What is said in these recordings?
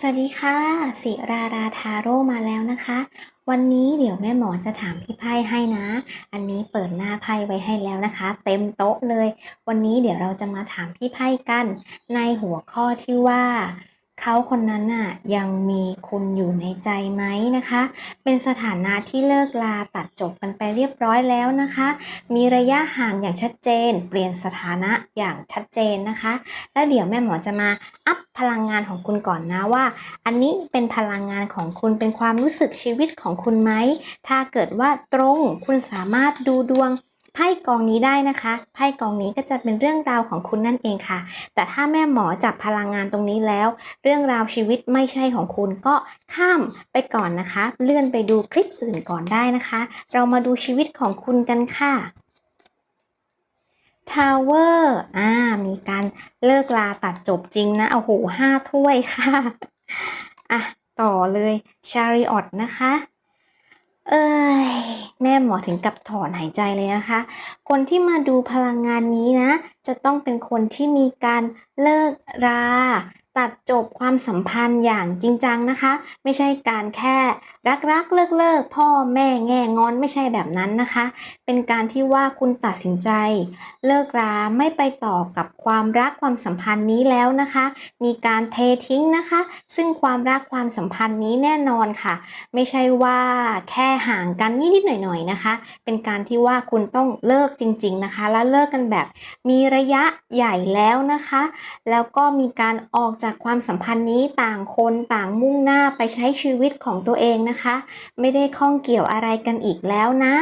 สวัสดีค่ะสิราราทาโร่มาแล้วนะคะ วันนี้เดี๋ยวแม่หมอจะถามพี่ไพ่ให้นะ อันนี้เปิดหน้าไพ่ไว้ให้แล้วนะคะ เต็มโต๊ะเลย วันนี้เดี๋ยวเราจะมาถามพี่ไพ่กัน ในหัวข้อที่ว่า เขาคนนั้นน่ะยังมีคุณอยู่ในใจไหมนะคะ เป็นสถานะที่เลิกลาตัดจบกันไปเรียบร้อยแล้วนะคะ มีระยะห่างอย่างชัดเจน เปลี่ยนสถานะอย่างชัดเจนนะคะ แล้วเดี๋ยวแม่หมอจะมาอัพพลังงานของคุณก่อนนะว่า อันนี้เป็นพลังงานของคุณเป็นความรู้สึกชีวิตของคุณไหมถ้าเกิดว่าตรงคุณสามารถดูดวง ไพ่กองนี้ได้นะคะไพ่กองนี้ก็จะเป็นเรื่องราวของคุณนั่นเองค่ะ แต่ถ้าแม่หมอจับพลังงานตรงนี้แล้ว เรื่องราวชีวิตไม่ใช่ของคุณก็ข้ามไปก่อนนะคะ เลื่อนไปดูคลิปอื่นก่อนได้นะคะ เรามาดูชีวิตของคุณกันค่ะทาวเวอร์อ่า มีการเลิกลาตัดจบจริงนะ โอ้โหห้าถ้วยค่ะ อะ ต่อเลยชาริออตนะคะ เอ้ยแม่หมอถึงกับถอนหายใจเลยนะคะ คนที่มาดูพลังงานนี้นะ จะต้องเป็นคนที่มีการเลิกรา ตัดจบความสัมพันธ์อย่างจริงจังนะคะ ไม่ใช่การแค่รักรักเลิกเลิกพ่อแม่แง่งอนไม่ใช่แบบนั้นนะคะ เป็นการที่ว่าคุณตัดสินใจ เลิกราไม่ไปต่อกับความรักความสัมพันธ์นี้แล้วนะคะ มีการเททิ้งนะคะ ซึ่งความรักความสัมพันธ์นี้แน่นอนค่ะ ไม่ใช่ว่าแค่ห่างกันนิดๆหน่อยๆนะคะ เป็นการที่ว่าคุณต้องเลิกจริง ๆนะคะ และเลิกกันแบบมีระยะใหญ่แล้วนะคะ แล้วก็มีการออกจากความสัมพันธ์นี้ต่างคนต่างมุ่งหน้าไปใช้ชีวิตของตัวเองนะคะ ไม่ได้ข้องเกี่ยวอะไรกันอีกแล้วนะ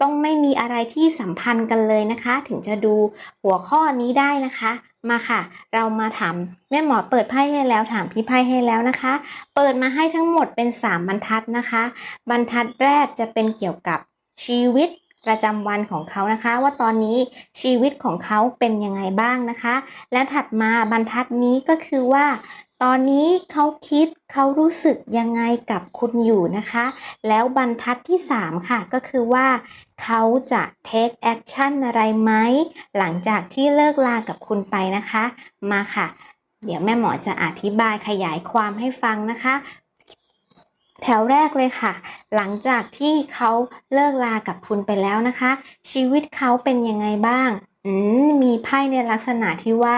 ต้องไม่มีอะไรที่สัมพันธ์กันเลยนะคะ ถึงจะดูหัวข้อนี้ได้นะคะ มาค่ะ เรามาถามแม่หมอเปิดไพ่ให้แล้วถามพี่ไพ่ให้แล้วนะคะ เปิดมาให้ทั้งหมดเป็น 3 บรรทัดนะคะ บรรทัดแรกจะเป็นเกี่ยวกับชีวิต ประจำวันของเขานะคะ ว่าตอนนี้ชีวิตของเขาเป็นยังไงบ้างนะคะ และถัดมาบรรทัดนี้ก็คือว่า ตอนนี้เขาคิดเขารู้สึกยังไงกับคุณอยู่นะคะ แล้วบรรทัดที่ 3 ค่ะก็คือว่า เขาจะ take action อะไรไหมหลังจากที่เลิกลากับคุณไปนะคะ มาค่ะ เดี๋ยวแม่หมอจะอธิบายขยายความให้ฟังนะคะ แถวแรกเลยค่ะ หลังจากที่เขาเลิกลากับคุณไปแล้วนะคะ ชีวิตเขาเป็นยังไงบ้างมมีไพ่ในลักษณะที่ว่า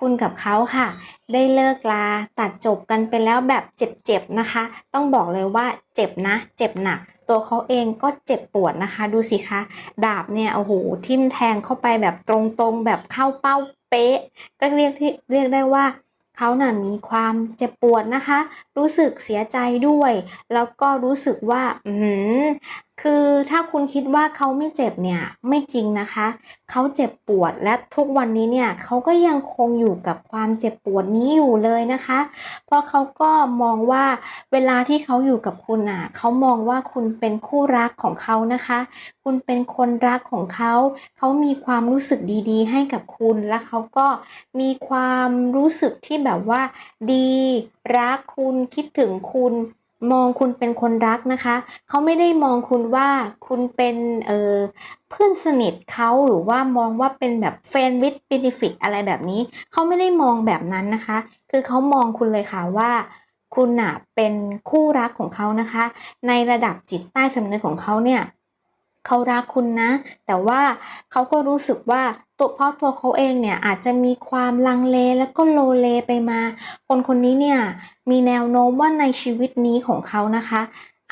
คุณกับเขาค่ะ ได้เลิกลาตัดจบกันไปแล้วแบบเจ็บๆนะคะ ต้องบอกเลยว่าเจ็บนะ เจ็บหนัก ตัวเขาเองก็เจ็บปวดนะคะ ดูสิคะ ดาบเนี่ยโอ้โหทิ่มแทงเข้าไปแบบตรงๆ แบบเข้าเป้าเป๊ะ ก็เรียกที่เรียกได้ว่า เขาน่ะมีความเจ็บปวดนะคะ รู้สึกเสียใจด้วย แล้วก็รู้สึกว่า อืคือถ้าคุณคิดว่าเขาไม่เจ็บเนี่ยไม่จริงนะคะ เขาเจ็บปวดและทุกวันนี้เนี่ยเขาก็ยังคงอยู่กับความเจ็บปวดนี้อยู่เลยนะคะ เพราะเขาก็มองว่าเวลาที่เขาอยู่กับคุณอะเขามองว่าคุณเป็นคู่รักของเขานะคะ คุณเป็นคนรักของเขา เขามีความรู้สึกดีๆ ให้กับคุณและเขาก็มีความรู้สึกที่แบบว่า ดี รักคุณคิดถึงคุณ มองคุณเป็นคนรักนะคะ เขาไม่ได้มองคุณว่าคุณเป็นเออเพื่อนสนิทเขาหรือว่ามองว่าเป็นแบบแฟนวิดเบนฟิตอะไรแบบนี้ เขาไม่ได้มองแบบนั้นนะคะ คือเขามองคุณเลยค่ะว่าคุณน่ะเป็นคู่รักของเขานะคะ ในระดับจิตใต้สำนึกของเขาเนี่ย เขารักคุณนะ แต่ว่าเขาก็รู้สึกว่าตัวเพราะตัวเขาเองเนี่ยอาจจะมีความลังเลแล้วก็โลเลไปมา คนคนนี้เนี่ยมีแนวโน้มว่าในชีวิตนี้ของเขานะคะ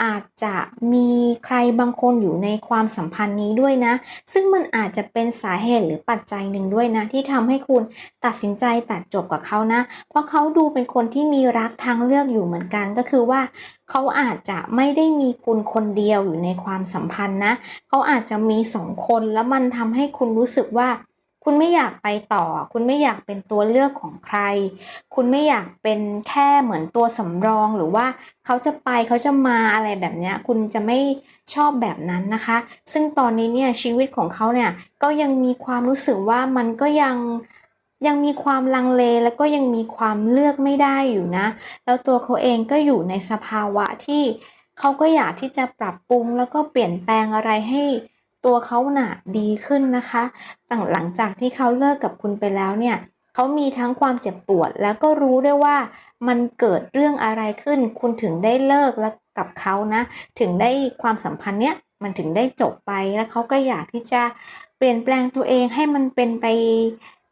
อาจจะมีใครบางคนอยู่ในความสัมพันธ์นี้ด้วยนะ ซึ่งมันอาจจะเป็นสาเหตุหรือปัจจัยหนึ่งด้วยนะ ที่ทำให้คุณตัดสินใจตัดจบกับเขานะ เพราะเขาดูเป็นคนที่มีรักทางเลือกอยู่เหมือนกันก็คือว่า เขาอาจจะไม่ได้มีคุณคนเดียวอยู่ในความสัมพันธ์นะ เขาอาจจะมีสองคนแล้วมันทำให้คุณรู้สึกว่า คุณไม่อยากไปต่อ คุณไม่อยากเป็นตัวเลือกของใคร คุณไม่อยากเป็นแค่เหมือนตัวสำรองหรือว่าเขาจะไปเขาจะมาอะไรแบบเนี้ยคุณจะไม่ชอบแบบนั้นนะคะ ซึ่งตอนนี้เนี่ยชีวิตของเขาเนี่ยก็ยังมีความรู้สึกว่ามันก็ยังยังมีความลังเลแล้วก็ยังมีความเลือกไม่ได้อยู่นะ แล้วตัวเขาเองก็อยู่ในสภาวะที่เขาก็อยากที่จะปรับปรุงแล้วก็เปลี่ยนแปลงอะไรให้ ตัวเขาหนะดีขึ้นนะคะต่างหลังจากที่เขาเลิกกับคุณไปแล้วเนี่ยเขามีทั้งความเจ็บปวด แล้วก็รู้ด้วยว่ามันเกิดเรื่องอะไรขึ้น คุณถึงได้เลิกแล้วกับเขานะ ถึงได้ความสัมพันธ์เนี้ยมันถึงได้จบไปแล้วเขาก็อยากที่จะเปลี่ยนแปลงตัวเองให้มันเป็นไป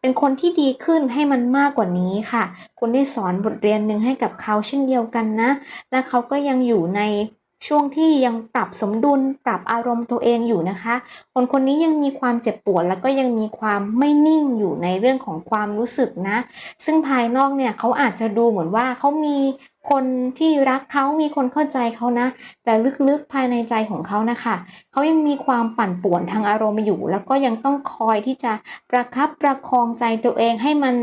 เป็นคนที่ดีขึ้นให้มันมากกว่านี้ค่ะ คุณได้สอนบทเรียนหนึ่งให้กับเขาเช่นเดียวกันนะ และเขาก็ยังอยู่ใน ช่วงที่ยังปรับสมดุลปรับอารมณ์ตัวเองอยู่นะคะ คนคนนี้ยังมีความเจ็บปวดแล้วก็ยังมีความไม่นิ่งอยู่ในเรื่องของความรู้สึกนะ ซึ่งภายนอกเนี่ยเขาอาจจะดูเหมือนว่าเขามีคนที่รักเขามีคนเข้าใจเขานะ แต่ลึกๆภายในใจของเขานะคะเขายังมีความปั่นป่วนทางอารมณ์อยู่ แล้วก็ยังต้องคอยที่จะประคับประคองใจตัวเองให้มัน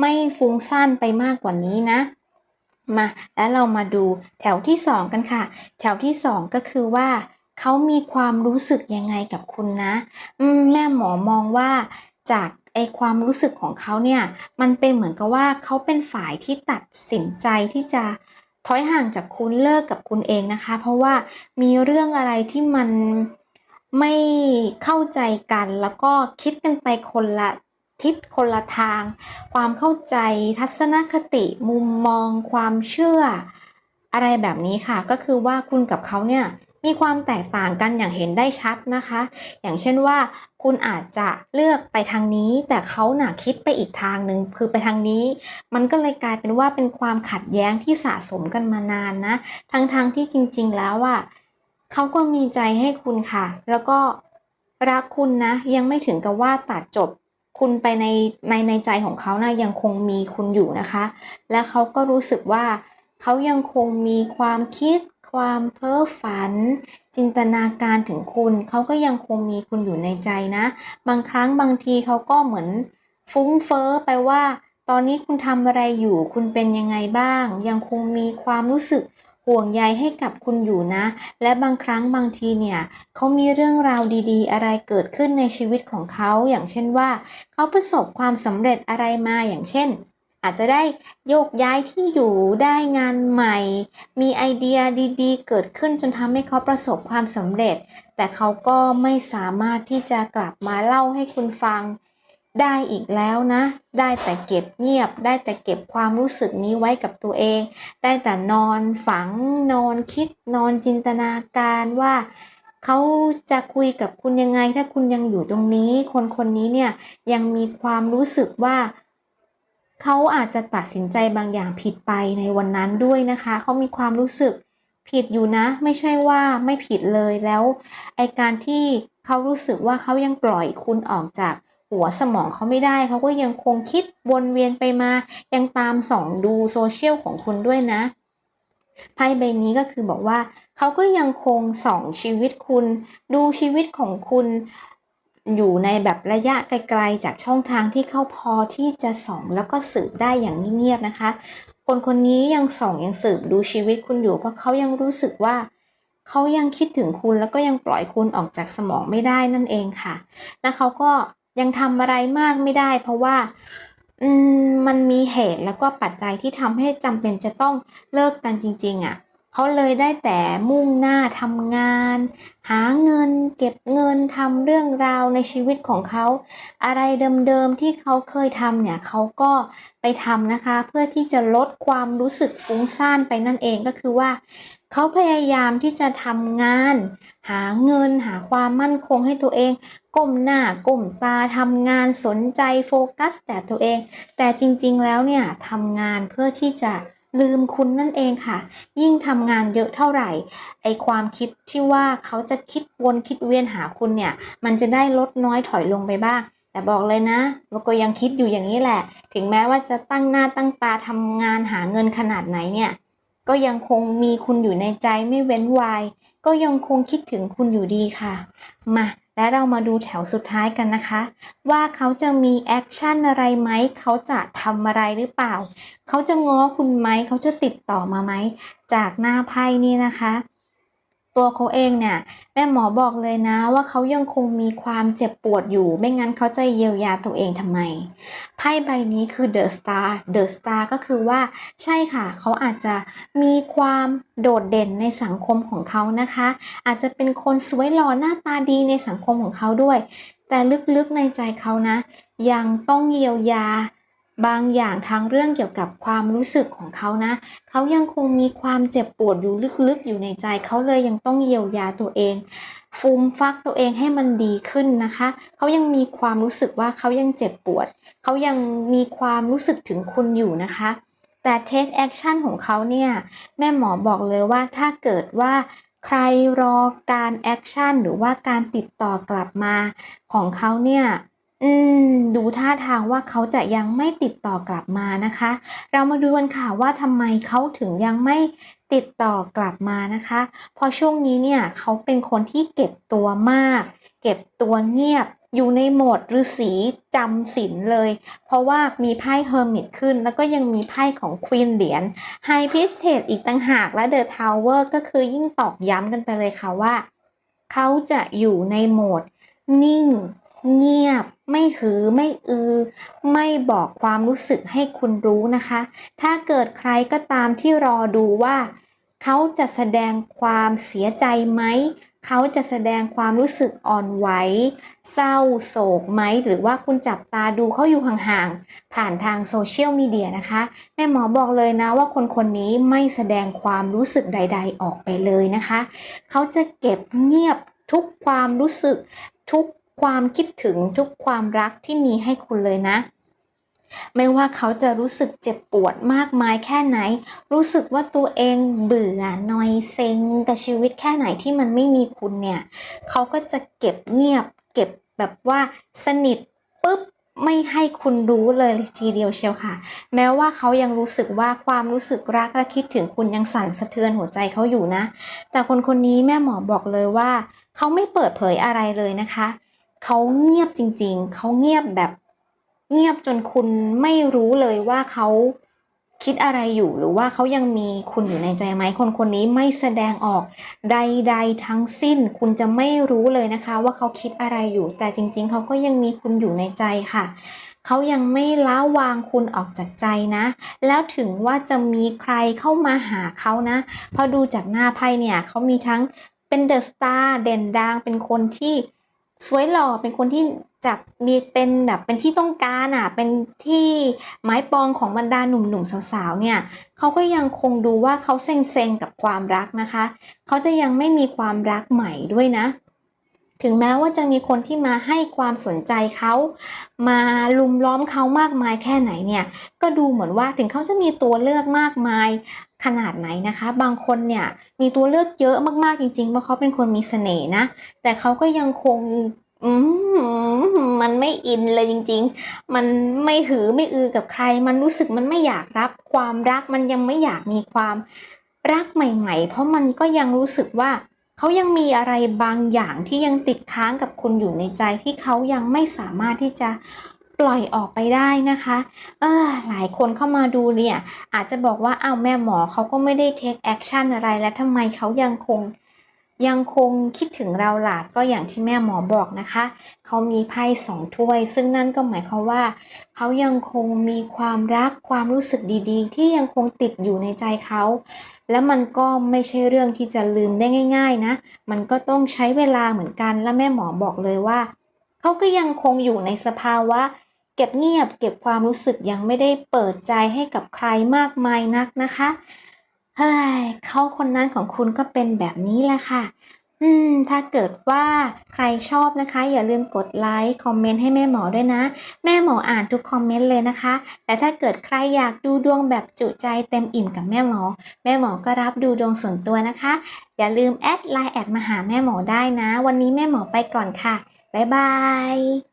ไม่ฟุ้งซ่านไปมากกว่านี้นะ มา แล้วเรามาดูแถวที่ 2 กันค่ะ แถวที่ 2 ก็คือว่าเขามีความรู้สึกยังไงกับคุณนะ อืมแม่หมอมองว่าจากไอความรู้สึกของเขาเนี่ยมันเป็นเหมือนกับว่าเขาเป็นฝ่ายที่ตัดสินใจที่จะถอยห่างจากคุณเลิกกับคุณเองนะคะ เพราะว่ามีเรื่องอะไรที่มันไม่เข้าใจกันแล้วก็คิดกันไปคนละ ทิศคนละทาง ความเข้าใจทัศนคติ มุมมอง ความเชื่อ อะไรแบบนี้ค่ะ ก็คือว่าคุณกับเขาเนี่ยมีความแตกต่างกันอย่างเห็นได้ชัดนะคะ อย่างเช่นว่าคุณอาจจะเลือกไปทางนี้ แต่เขาหน่ะคิดไปอีกทางหนึ่งคือไปทางนี้ มันก็เลยกลายเป็นว่าเป็นความขัดแย้งที่สะสมกันมานานนะ ทั้งๆทที่จริง ๆ แล้วอะเขาก็มีใจให้คุณค่ะ แล้วก็รักคุณนะ ยังไม่ถึงกับว่าตัดจบ คุณไปในในในใจของเขานะยังคงมีคุณอยู่นะคะ และเขาก็รู้สึกว่าเขายังคงมีความคิด ความเพ้อฝัน จินตนาการถึงคุณ เขาก็ยังคงมีคุณอยู่ในใจนะ บางครั้งบางทีเขาก็เหมือนฟุ้งเฟ้อไปว่า ตอนนี้คุณทำอะไรอยู่ คุณเป็นยังไงบ้าง ยังคงมีความรู้สึก ห่วงใยให้กับคุณอยู่นะ และบางครั้งบางทีเนี่ยเขามีเรื่องราวดีๆ อะไรเกิดขึ้นในชีวิตของเขาอย่างเช่นว่าเขาประสบความสำเร็จอะไรมาอย่างเช่น อาจจะได้โยกย้ายที่อยู่ได้งานใหม่ มีไอเดียดีๆ เกิดขึ้นจนทำให้เขาประสบความสำเร็จ แต่เขาก็ไม่สามารถที่จะกลับมาเล่าให้คุณฟัง ได้อีกแล้วนะ ได้แต่เก็บเงียบ ได้แต่เก็บความรู้สึกนี้ไว้กับตัวเอง ได้แต่นอนฝังนอนคิดนอนจินตนาการว่าเขาจะคุยกับคุณยังไง ถ้าคุณยังอยู่ตรงนี้ คนคนนี้เนี่ยยังมีความรู้สึกว่าเขาอาจจะตัดสินใจบางอย่างผิดไปในวันนั้นด้วยนะคะ เขามีความรู้สึกผิดอยู่นะ ไม่ใช่ว่าไม่ผิดเลยแล้วไอการที่เขารู้สึกว่าเขายังปล่อยคุณออกจาก หัวสมองเขาไม่ได้ เขาก็ยังคงคิดวนเวียนไปมา ยังตามส่องดูโซเชียลของคุณด้วยนะไพ่ใบนี้ก็คือบอกว่าเขาก็ยังคงส่องชีวิตคุณ ดูชีวิตของคุณอยู่ในแบบระยะไกลๆจากช่องทางที่เขาพอที่จะส่องแล้วก็สืบได้อย่างเงียบๆนะคะ คนคนนี้ยังส่องยังสืบดูชีวิตคุณอยู่ เพราะเขายังรู้สึกว่าเขายังคิดถึงคุณแล้วก็ยังปล่อยคุณออกจากสมองไม่ได้นั่นเองค่ะ และเขาก็ยังทำอะไรมากไม่ได้ เพราะว่ามมันมีเหตุแล้วก็ปัจจัยที่ทำให้จำเป็นจะต้องเลิกกันจริง ๆอะ่ะ เขาเลยได้แต่มุ่งหน้าทำงาน หาเงินเก็บเงินทำเรื่องราวในชีวิตของเขา อะไรเดิมๆที่เขาเคยทำเนี่ยเขาก็ไปทำนะคะ เพื่อที่จะลดความรู้สึกฟุ้งซ่านไปนั่นเองก็คือว่า เขาพยายามที่จะทำงาน หาเงินหาความมั่นคงให้ตัวเอง ก้มหน้าก้มตาทำงานสนใจโฟกัส แต่ตัวเอง แต่จริงๆแล้วเนี่ยทำงานเพื่อที่จะ ลืมคุณนั่นเองค่ะ ยิ่งทำงานเยอะเท่าไหร่ ไอความคิดที่ว่าเขาจะคิดวนคิดเวียนหาคุณเนี่ย มันจะได้ลดน้อยถอยลงไปบ้าง แต่บอกเลยนะว่าก็ยังคิดอยู่อย่างนี้แหละ ถึงแม้ว่าจะตั้งหน้าตั้งตาทำงานหาเงินขนาดไหนเนี่ย ก็ยังคงมีคุณอยู่ในใจไม่เว้นวายก็ยังคงคิดถึงคุณอยู่ดีค่ะ มา และเรามาดูแถวสุดท้ายกันนะคะ ว่าเขาจะมีแอคชั่นอะไรไหม เขาจะทำอะไรหรือเปล่า เขาจะง้อคุณไหม เขาจะติดต่อมาไหม จากหน้าไพ่นี่นะคะ ตัวเขาเองเนี่ยแม่หมอบอกเลยนะว่าเขายังคงมีความเจ็บปวดอยู่ ไม่งั้นเขาจะเยียวยาตัวเองทำไม ไพ่ใบนี้คือ The Star The Star ก็คือว่าใช่ค่ะ เขาอาจจะมีความโดดเด่นในสังคมของเขานะคะ อาจจะเป็นคนสวยหล่อหน้าตาดีในสังคมของเขาด้วย แต่ลึกๆในใจเขานะ ยังต้องเยียวยา บางอย่างทางเรื่องเกี่ยวกับความรู้สึกของเขานะ เขายังคงมีความเจ็บปวดอยู่ลึกๆ อยู่ในใจ เขาเลยยังต้องเยียวยาตัวเอง ฟูมฟักตัวเองให้มันดีขึ้นนะคะ เขายังมีความรู้สึกว่าเขายังเจ็บปวด เขายังมีความรู้สึกถึงคุณอยู่นะคะ แต่ take action ของเขาเนี่ย แม่หมอบอกเลยว่าถ้าเกิดว่าใครรอการแอคชั่นหรือว่าการติดต่อกลับมาของเขาเนี่ย อืม ดูท่าทางว่าเขาจะยังไม่ติดต่อกลับมานะคะ เรามาดูกันค่ะว่าทำไมเขาถึงยังไม่ติดต่อกลับมานะคะเพราะช่วงนี้เนี่ยเขาเป็นคนที่เก็บตัวมาก เก็บตัวเงียบอยู่ในโหมดฤาษีจำศีลเลย เพราะว่ามีไพ่เฮอร์มิตขึ้น แล้วก็ยังมีไพ่ของควีนเหรียญไฮพิสเทสอีกต่างหากและเดอะทาวเวอร์ก็คือยิ่งตอกย้ำกันไปเลยค่ะว่า เขาจะอยู่ในโหมดนิ่ง เงียบ ไม่หือไม่อือ ไม่บอกความรู้สึกให้คุณรู้นะคะ ถ้าเกิดใครก็ตามที่รอดูว่า เขาจะแสดงความเสียใจไหม เขาจะแสดงความรู้สึกอ่อนไหว เศร้าโศกไหม หรือว่าคุณจับตาดูเขาอยู่ห่างๆ ผ่านทางโซเชียลมีเดียนะคะ แม่หมอบอกเลยนะว่าคนคนนี้ไม่แสดงความรู้สึกใด ๆ ออกไปเลยนะคะ เขาจะเก็บเงียบทุกความรู้สึกทุก ความคิดถึงทุกความรักที่มีให้คุณเลยนะ ไม่ว่าเขาจะรู้สึกเจ็บปวดมากมายแค่ไหน รู้สึกว่าตัวเองเบื่อนอยเซ็งกับชีวิตแค่ไหนที่มันไม่มีคุณเนี่ย เขาก็จะเก็บเงียบ เก็บแบบว่าสนิทปุ๊บไม่ให้คุณรู้เลยทีเดียวเชียวค่ะ แม้ว่าเขายังรู้สึกว่าความรู้สึกรักและคิดถึงคุณยังสั่นสะเทือนหัวใจเขาอยู่นะ แต่คนคนนี้แม่หมอบอกเลยว่า เขาไม่เปิดเผยอะไรเลยนะคะ เขาเงียบจริง ๆ เขาเงียบแบบเงียบจนคุณไม่รู้เลยว่าเขาคิดอะไรอยู่หรือว่าเขายังมีคุณอยู่ในใจไหมคนคนนี้ไม่แสดงออกใด ๆ ทั้งสิ้น คุณจะไม่รู้เลยนะคะ ว่าเขาคิดอะไรอยู่ แต่จริง ๆ เขาก็ยังมีคุณอยู่ในใจค่ะ เขายังไม่ล้าวางคุณออกจากใจนะ แล้วถึงว่าจะมีใครเข้ามาหาเขานะพอดูจากหน้าไพ่เนี่ยเขามีทั้งเป็นเดอะสตาร์เด่นดังเป็นคนที่ สวยหล่อเป็นคนที่จับมีเป็นแบบเป็นที่ต้องการอะ เป็นที่ไม้ปองของบรรดาหนุ่มๆสาวๆเนี่ยเขาก็ยังคงดูว่าเขาเซ็งๆกับความรักนะคะ เขาจะยังไม่มีความรักใหม่ด้วยนะ ถึงแม้ว่าจะมีคนที่มาให้ความสนใจเขามาลุมล้อมเขามากมายแค่ไหนเนี่ย ก็ดูเหมือนว่าถึงเขาจะมีตัวเลือกมากมายขนาดไหนนะคะ บางคนเนี่ยมีตัวเลือกเยอะมากๆจริงๆเพราะเขาเป็นคนมีเสน่ห์นะ แต่เขาก็ยังคงมมันไม่อินเลยจริง ๆ มันไม่หือไม่อือกับใคร มันรู้สึกมันไม่อยากรับความรัก มันยังไม่อยากมีความรักใหม่ ๆ เพราะมันก็ยังรู้สึกว่า เขายังมีอะไรบางอย่างที่ยังติดค้างกับคุณอยู่ในใจที่เขายังไม่สามารถที่จะปล่อยออกไปได้นะคะ เออหลายคนเข้ามาดูเนี่ย อาจจะบอกว่าอ้าวแม่หมอเขาก็ไม่ได้เทคแอคชั่นอะไรแล้วทำไมเขายังคงยังคงคิดถึงเราล่ะก็อย่างที่แม่หมอบอกนะคะ เขามีไพ่สองถ้วย ซึ่งนั่นก็หมายความว่า เขายังคงมีความรักความรู้สึกดีๆ ที่ยังคงติดอยู่ในใจเขา และมันก็ไม่ใช่เรื่องที่จะลืมได้ง่าย ๆนะ มันก็ต้องใช้เวลาเหมือนกัน และแม่หมอบอกเลยว่า เขาก็ยังคงอยู่ในสภาวะ เก็บเงียบ เก็บความรู้สึกยังไม่ได้เปิดใจให้กับใครมากมายนักนะคะเฮ้ยเขาคนนั้นของคุณก็เป็นแบบนี้แหละค่ะ อืม ถ้าเกิดว่าใครชอบนะคะ อย่าลืมกดไลค์คอมเมนต์ให้แม่หมอด้วยนะ แม่หมออ่านทุกคอมเมนต์เลยนะคะ แต่ถ้าเกิดใครอยากดูดวงแบบจุใจเต็มอิ่มกับแม่หมอ แม่หมอก็รับดูดวงส่วนตัวนะคะ อย่าลืมแอดไลน์แอดมาหาแม่หมอได้นะ วันนี้แม่หมอไปก่อนค่ะบ๊ายบาย